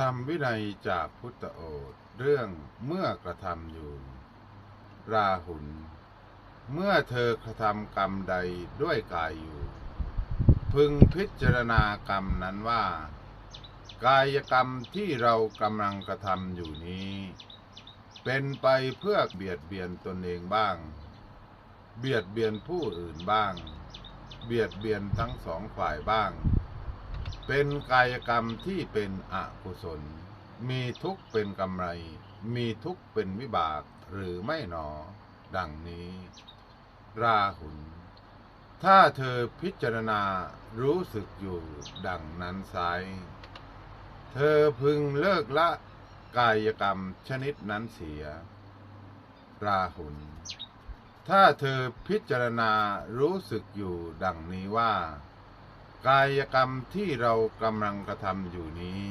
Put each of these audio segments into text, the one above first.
ธรรมวินัยจากพุทธโอษเรื่องเมื่อกระทำอยู่ ราหุล เมื่อเธอกระทำกรรมใดด้วยกายอยู่ พึงพิจารณากรรมนั้นว่า กายกรรมที่เรากำลังกระทำอยู่นี้ เป็นไปเพื่อเบียดเบียนตนเองบ้าง เบียดเบียนผู้อื่นบ้าง เบียดเบียนทั้งสองฝ่ายบ้าง เป็นกายกรรมที่เป็นอกุศล มีทุกข์เป็นกำไร มีทุกข์เป็นวิบากหรือไม่หนอ ดังนี้ ราหุลถ้าเธอพิจารณารู้สึกอยู่ดังนั้นไซร้เธอพึงเลิกละกายกรรมชนิดนั้นเสีย ราหุลถ้าเธอพิจารณารู้สึกอยู่ดังนี้ว่า กายกรรมที่เรากำลังกระทำอยู่นี้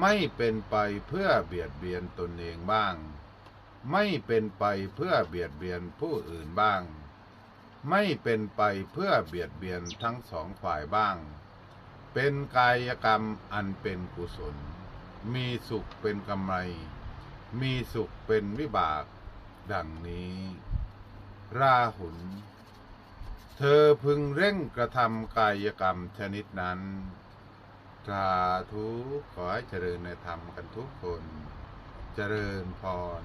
ไม่เป็นไปเพื่อเบียดเบียนตนเองบ้าง ไม่เป็นไปเพื่อเบียดเบียนผู้อื่นบ้าง ไม่เป็นไปเพื่อเบียดเบียนทั้งสองฝ่ายบ้าง เป็นกายกรรมอันเป็นกุศล มีสุขเป็นกำไร มีสุขเป็นวิบาก ดังนี้ ราหุล เธอพึงเร่งกระทำกายกรรมชนิดนั้นสาธุขอให้เจริญในธรรมกันทุกคน เจริญพร